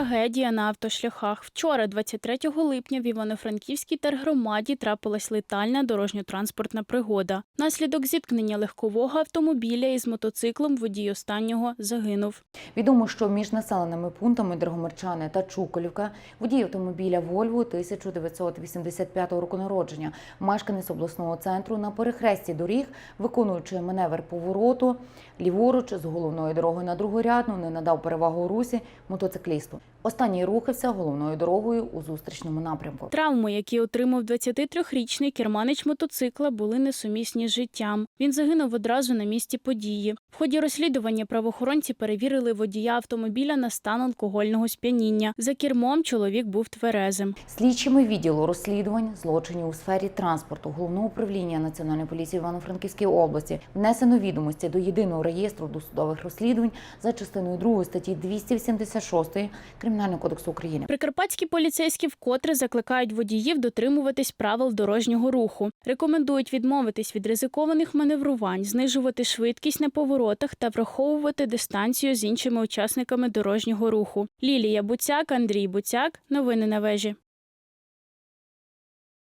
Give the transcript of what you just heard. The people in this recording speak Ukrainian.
трагедія на автошляхах. Вчора, 23 липня, в Івано-Франківській тергромаді трапилась летальна дорожньо-транспортна пригода. Наслідок зіткнення легкового автомобіля із мотоциклом водій останнього загинув. Відомо, що між населеними пунктами Драгомирчани та Чуколівка водій автомобіля Вольво 1985 року народження, мешканець обласного центру на перехресті доріг, виконуючи маневр повороту ліворуч з головної дороги на другорядну, не надав перевагу русі мотоциклісту. Останній рухався головною дорогою у зустрічному напрямку. Травми, які отримав 23-річний керманич мотоцикла, були несумісні з життям. Він загинув одразу на місці події. В ході розслідування правоохоронці перевірили водія автомобіля на стан алкогольного сп'яніння. За кермом чоловік був тверезим. Слідчими відділу розслідувань злочинів у сфері транспорту головного управління Національної поліції Івано-Франківської області внесено відомості до єдиного реєстру досудових розслідувань за частиною 2 статті 286 Кримінального кодексу України. Прикарпатські поліцейські вкотре закликають водіїв дотримуватись правил дорожнього руху. Рекомендують відмовитись від ризикованих маневрувань, знижувати швидкість на поворотах та враховувати дистанцію з іншими учасниками дорожнього руху. Лілія Буцяк, Андрій Буцяк. Новини на вежі.